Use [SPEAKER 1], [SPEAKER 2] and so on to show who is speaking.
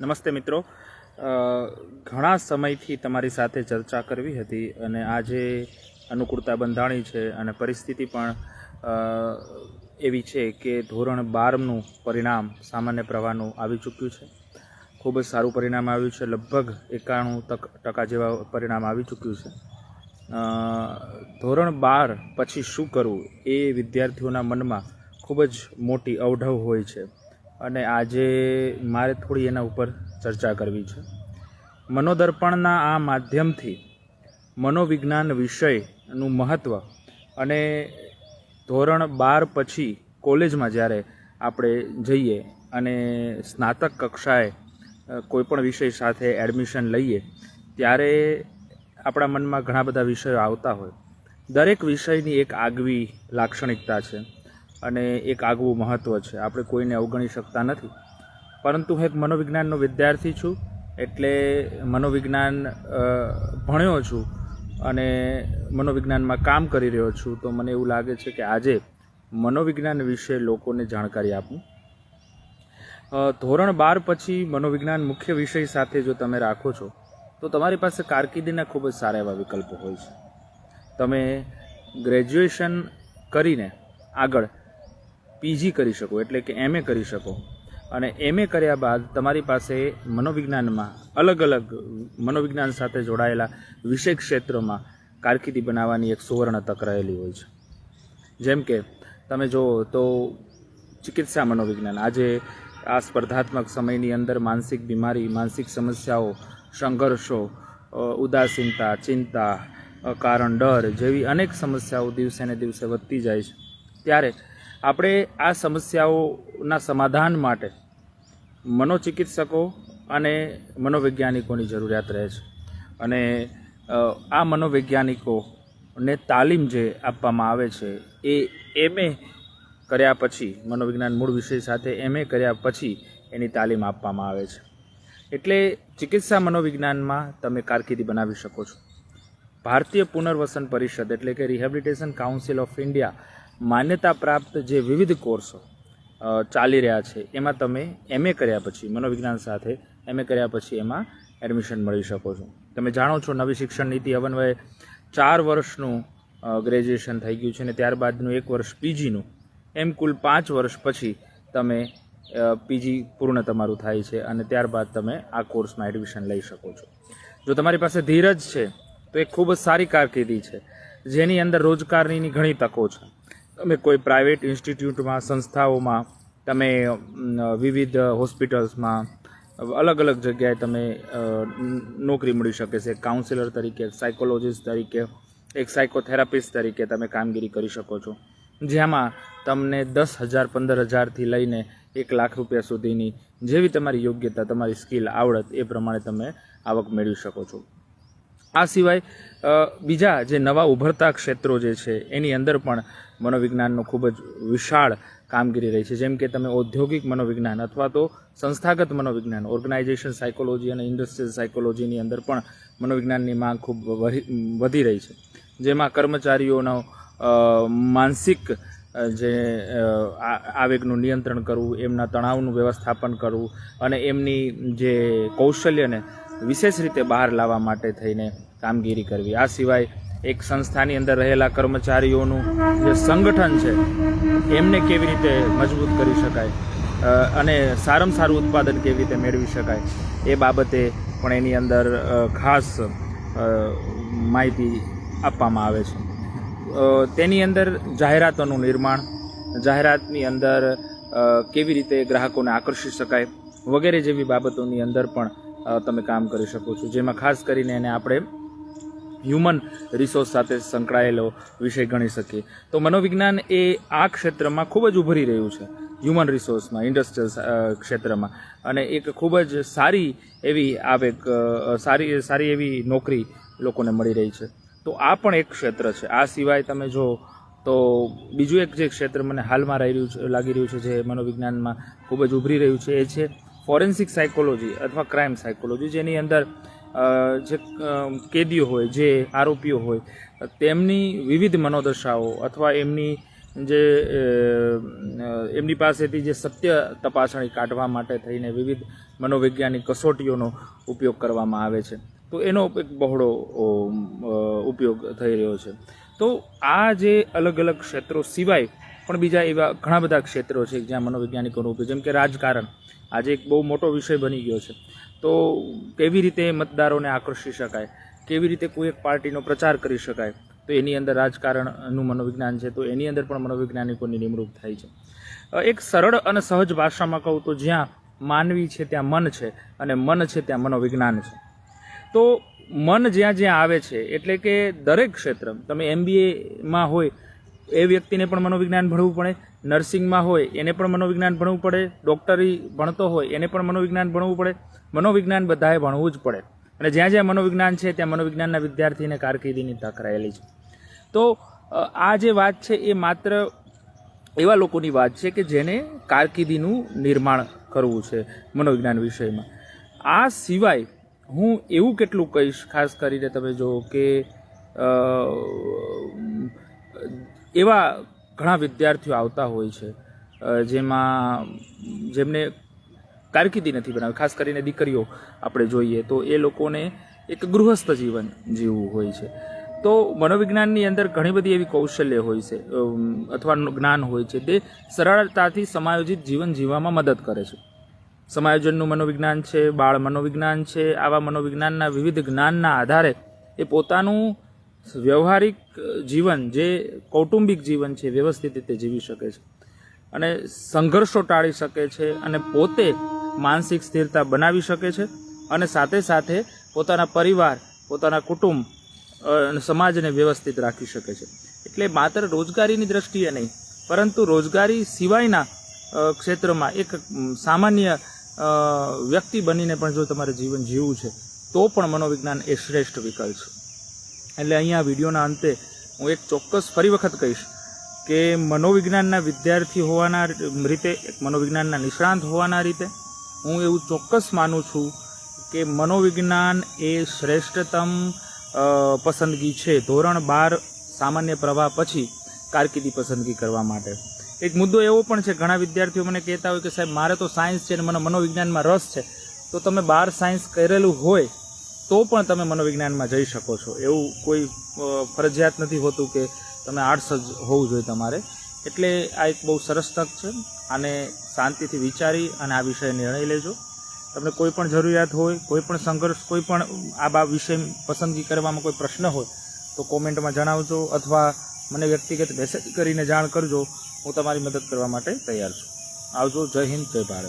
[SPEAKER 1] નમસ્તે મિત્રો. ઘણા સમયથી તમારી સાથે ચર્ચા કરવી હતી અને આજે અનુકૂળતા બંધાણી છે અને પરિસ્થિતિ પણ એવી છે કે ધોરણ બારનું પરિણામ સામાન્ય પ્રવાહનું આવી ચૂક્યું છે. ખૂબ જ સારું પરિણામ આવ્યું છે. લગભગ એકાણું તક, ટકા જેવા પરિણામ આવી ચૂક્યું છે. ધોરણ બાર પછી શું કરવું એ વિદ્યાર્થીઓના મનમાં ખૂબ જ મોટી અવઢવ હોય છે. અને આજે મારે થોડી એના ઉપર ચર્ચા કરવી છે. મનોદર્પણના આ માધ્યમથી મનોવિજ્ઞાન વિષયનું મહત્ત્વ અને ધોરણ બાર પછી કોલેજમાં જ્યારે આપણે જઈએ અને સ્નાતક કક્ષાએ કોઈપણ વિષય સાથે એડમિશન લઈએ, ત્યારે આપણા મનમાં ઘણા બધા વિષયો આવતા હોય. દરેક વિષયની એક આગવી લાક્ષણિકતા છે. અને એક આગવું મહત્ત્વ છે. આપણે કોઈને અવગણી શકતા નથી. પરંતુ હું એક મનોવિજ્ઞાનનો વિદ્યાર્થી છું, એટલે મનોવિજ્ઞાન ભણ્યો છું અને મનોવિજ્ઞાનમાં કામ કરી રહ્યો છું, તો મને એવું લાગે છે કે આજે મનોવિજ્ઞાન વિશે લોકોને જાણકારી આપું. ધોરણ બાર પછી મનોવિજ્ઞાન મુખ્ય વિષય સાથે જો તમે રાખો છો, તો તમારી પાસે કારકિર્દીના ખૂબ જ સારા એવા વિકલ્પો હોય છે. તમે ગ્રેજ્યુએશન કરીને આગળ પીજી કરી શકો, એટલે કે એમએ કરી શકો. અને એમએ કર્યા બાદ તમારી પાસે મનોવિજ્ઞાનમાં અલગ અલગ મનોવિજ્ઞાન સાથે જોડાયેલા વિષય ક્ષેત્રોમાં કારકિર્દી બનાવવાની એક સુવર્ણ તક રહેલી હોય છે. જેમ કે, તમે જુઓ તો ચિકિત્સા મનોવિજ્ઞાન. આજે આ સ્પર્ધાત્મક સમયની અંદર માનસિક બીમારી, માનસિક સમસ્યાઓ, સંઘર્ષો ઉદાસીનતા, ચિંતા કારણ ડર જેવી અનેક સમસ્યાઓ દિવસે ને દિવસે વધતી જાય છે. ત્યારે આપણે આ સમસ્યાઓના સમાધાન માટે મનોચિકિત્સકો અને મનોવૈજ્ઞાનિકોની જરૂરિયાત રહે છે. અને આ મનોવૈજ્ઞાનિકોને તાલીમ જે આપવામાં આવે છે, એ એમએ કર્યા પછી, મનોવિજ્ઞાન મૂળ વિષય સાથે એમએ કર્યા પછી એની તાલીમ આપવામાં આવે છે. એટલે ચિકિત્સા મનોવિજ્ઞાનમાં તમે કારકિર્દી બનાવી શકો છો. ભારતીય પુનર્વસન પરિષદ એટલે કે રિહેબિલિટેશન કાઉન્સિલ ઓફ ઇન્ડિયા માન્યતા પ્રાપ્ત જે વિવિધ કોર્સો ચાલી રહ્યા છે, એમાં તમે એમએ કર્યા પછી, મનોવિજ્ઞાન સાથે એમએ કર્યા પછી એમાં એડમિશન મળી શકો છો. તમે જાણો છો નવી શિક્ષણ નીતિ અવન્વયે ચાર વર્ષનું ગ્રેજ્યુએશન થઈ ગયું છે અને ત્યારબાદનું એક વર્ષ પીજીનું એમ કુલ પાંચ વર્ષ પછી તમે પીજી પૂર્ણ તમારું થાય છે અને ત્યારબાદ તમે આ કોર્સમાં એડમિશન લઈ શકો છો. જો તમારી પાસે ધીરજ છે, તો એ ખૂબ જ સારી કારકિર્દી છે, જેની અંદર રોજગારની ઘણી તકો છે. તમે કોઈ પ્રાઇવેટ ઇન્સ્ટિટ્યૂટમાં, સંસ્થાઓમાં, તમે વિવિધ હોસ્પિટલ્સમાં, અલગ અલગ જગ્યાએ તમે નોકરી મળી શકે છે. કાઉન્સિલર તરીકે સાયકોલોજીસ્ટ તરીકે, એક સાયકોથેરાપિસ્ટ તરીકે તમે કામગીરી કરી શકો છો. જેમાં તમને દસ હજાર, પંદર હજારથી લઈને એક લાખ રૂપિયા સુધીની જેવી તમારી યોગ્યતા, તમારી સ્કિલ, આવડત એ પ્રમાણે તમે આવક મેળવી શકો છો. આ સિવાય બીજા જે નવા ઉભરતા ક્ષેત્રો જે છે, એની અંદર પણ મનોવિજ્ઞાનનો ખૂબ જ વિશાળ કામગીરી રહી છે. જેમ કે તમે ઔદ્યોગિક મનોવિજ્ઞાન અથવા તો સંસ્થાગત મનોવિજ્ઞાન ઓર્ગેનાઇઝેશન સાયકોલોજી અને ઇન્ડસ્ટ્રીયલ સાયકોલોજીની અંદર પણ મનોવિજ્ઞાનની માંગ ખૂબ વધી રહી છે. જેમાં કર્મચારીઓનો માનસિક જે આવેગનું નિયંત્રણ કરવું, એમના તણાવનું વ્યવસ્થાપન કરવું અને એમની જે કૌશલ્યને વિશેષ રીતે બહાર લાવવા માટે થઈને કામગીરી કરવી. આ સિવાય એક સંસ્થાની અંદર રહેલા કર્મચારીઓનું જે સંગઠન છે, એમને કેવી રીતે મજબૂત કરી શકાય અને સારામાં સારું ઉત્પાદન કેવી રીતે મેળવી શકાય, એ બાબતે પણ એની અંદર ખાસ માહિતી આપવામાં આવે છે. તેની અંદર જાહેરાતોનું નિર્માણ, જાહેરાતની અંદર કેવી રીતે ગ્રાહકોને આકર્ષી શકાય વગેરે જેવી બાબતોની અંદર પણ તમે કામ કરી શકો છો. જેમાં ખાસ કરીને એને આપણે હ્યુમન રિસોર્સ સાથે સંકળાયેલો વિષય ગણી શકીએ. તો મનોવિજ્ઞાન એ આ ક્ષેત્રમાં ખૂબ જ ઉભરી રહ્યું છે હ્યુમન રિસોર્સમાં ઇન્ડસ્ટ્રીયલ ક્ષેત્રમાં. અને એક ખૂબ જ સારી એવી આવેગ સારી સારી એવી નોકરી લોકોને મળી રહી છે. તો આ પણ એક ક્ષેત્ર છે. આ સિવાય તમે જો, તો બીજું એક જે ક્ષેત્ર મને હાલમાં રહી રહ્યું છે, લાગી રહ્યું છે, જે મનોવિજ્ઞાનમાં ખૂબ જ ઉભરી રહ્યું છે, એ છે ફોરેન્સિક સાયકોલોજી અથવા ક્રાઇમ સાયકોલોજી, જેની અંદર જે કેદીઓ હોય, જે આરોપીઓ હોય, તેમની વિવિધ મનોદશાઓ અથવા એમની જે એમની પાસેથી જે સત્ય તપાસણી કાઢવા માટે થઈને વિવિધ મનોવૈજ્ઞાનિક કસોટીઓનો ઉપયોગ કરવામાં આવે છે. તો એનો એક બહોળો ઉપયોગ થઈ રહ્યો છે. તો આ જે અલગ અલગ ક્ષેત્રો સિવાય પણ બીજા એવા ઘણા બધા ક્ષેત્રો છે જ્યાં મનોવૈજ્ઞાનિકોનો ઉપયોગ જેમ કે રાજકારણ, આજે એક બહુ મોટો વિષય બની ગયો છે. તો કેવી રીતે મતદારોને આકર્ષી શકાય? કેવી રીતે કોઈ એક પાર્ટીનો પ્રચાર કરી શકાય? તો એની અંદર રાજકારણનું મનોવિજ્ઞાન છે, તો એની અંદર પણ મનોવૈજ્ઞાનિકોની નિમણૂક થાય છે. એક સરળ અને સહજ ભાષામાં કહું તો જ્યાં માનવી છે ત્યાં મન છે અને મન છે ત્યાં મનોવિજ્ઞાન છે. તો મન જ્યાં જ્યાં આવે છે, એટલે કે દરેક ક્ષેત્ર, તમે એમબીએમાં હોય એ વ્યક્તિને પણ મનોવિજ્ઞાન ભણવું પડે. નર્સિંગમાં હોય, એને પણ મનોવિજ્ઞાન ભણવું પડે. ડૉક્ટરી ભણતો હોય, એને પણ મનોવિજ્ઞાન ભણવું પડે. મનોવિજ્ઞાન બધાએ ભણવું જ પડે. અને જ્યાં જ્યાં મનોવિજ્ઞાન છે, ત્યાં મનોવિજ્ઞાનના વિદ્યાર્થીને કારકિર્દીની તક રહેલી છે. તો આ જે વાત છે, એ માત્ર એવા લોકોની વાત છે કે જેને કારકિર્દીનું નિર્માણ કરવું છે મનોવિજ્ઞાન વિષયમાં. આ સિવાય હું એવું કેટલું કહીશ, ખાસ કરીને તમે જો કે એવા ઘણા વિદ્યાર્થીઓ આવતા હોય છે જેમાં જેમને કારકિર્દી નથી બનાવી. ખાસ કરીને દીકરીઓ આપણે જોઈએ તો એ લોકોને એક ગૃહસ્થ જીવન જીવવું હોય છે. તો મનોવિજ્ઞાનની અંદર ઘણી બધી એવી કૌશલ્ય હોય છે અથવા જ્ઞાન હોય છે, તે સરળતાથી સમાયોજિત જીવન જીવવામાં મદદ કરે છે. સમાયોજનનું મનોવિજ્ઞાન છે, બાળ મનોવિજ્ઞાન છે, આવા મનોવિજ્ઞાનના વિવિધ જ્ઞાનના આધારે એ પોતાનું વ્યવહારિક જીવન જે કૌટુંબિક જીવન છે વ્યવસ્થિત રીતે જીવી શકે છે. અને સંઘર્ષો ટાળી શકે છે અને પોતે માનસિક સ્થિરતા બનાવી શકે છે અને સાથે સાથે પોતાના પરિવાર, પોતાના કુટુંબ સમાજને વ્યવસ્થિત રાખી શકે છે. એટલે માત્ર રોજગારીની દ્રષ્ટિએ નહીં, પરંતુ રોજગારી સિવાયના ક્ષેત્રમાં એક સામાન્ય વ્યક્તિ બનીને પણ જો તમારે જીવન જીવવું છે, તો પણ મનોવિજ્ઞાન એ શ્રેષ્ઠ વિકલ્પ છે. એટલે અહીંયા વિડીયોના અંતે હું એક ચોક્કસ ફરી વખત કહીશ કે મનોવિજ્ઞાનના વિદ્યાર્થી હોવાના રીતે, એક મનોવિજ્ઞાનના નિષ્ણાંત હોવાના રીતે હું એવું ચોક્કસ માનું છું કે મનોવિજ્ઞાન એ શ્રેષ્ઠતમ પસંદગી છે. ધોરણ બાર સામાન્ય પ્રવાહ પછી કારકિર્દી પસંદગી કરવા માટે. એક મુદ્દો એવો પણ છે, ઘણા વિદ્યાર્થીઓ મને કહેતા હોય કે સાહેબ, મારે તો સાયન્સ છે અને મને મનોવિજ્ઞાનમાં રસ છે. તો તમે બાર સાયન્સ કરેલું હોય તો પણ તમે મનોવિજ્ઞાનમાં જઈ શકો છો. એવું કોઈ ફરજિયાત નથી હોતું કે તમે આર્ટ્સ જ હોવું જોઈએ તમારે. એટલે આ એક બહુ સરસ તક છે. આને શાંતિથી વિચારી અને આ વિષય નિર્ણય લેજો. તમને કોઈ પણ જરૂરિયાત હોય, કોઈ પણ સંઘર્ષ, કોઈ પણ આ બા વિષય પસંદગી કરવામાં કોઈ પ્રશ્ન હોય, તો કોમેન્ટમાં જણાવજો અથવા મને વ્યક્તિગત મેસેજ કરીને જાણ કરજો. હું તમારી મદદ કરવા માટે તૈયાર છું. આવજો. જય હિન્દ, જય ભારત.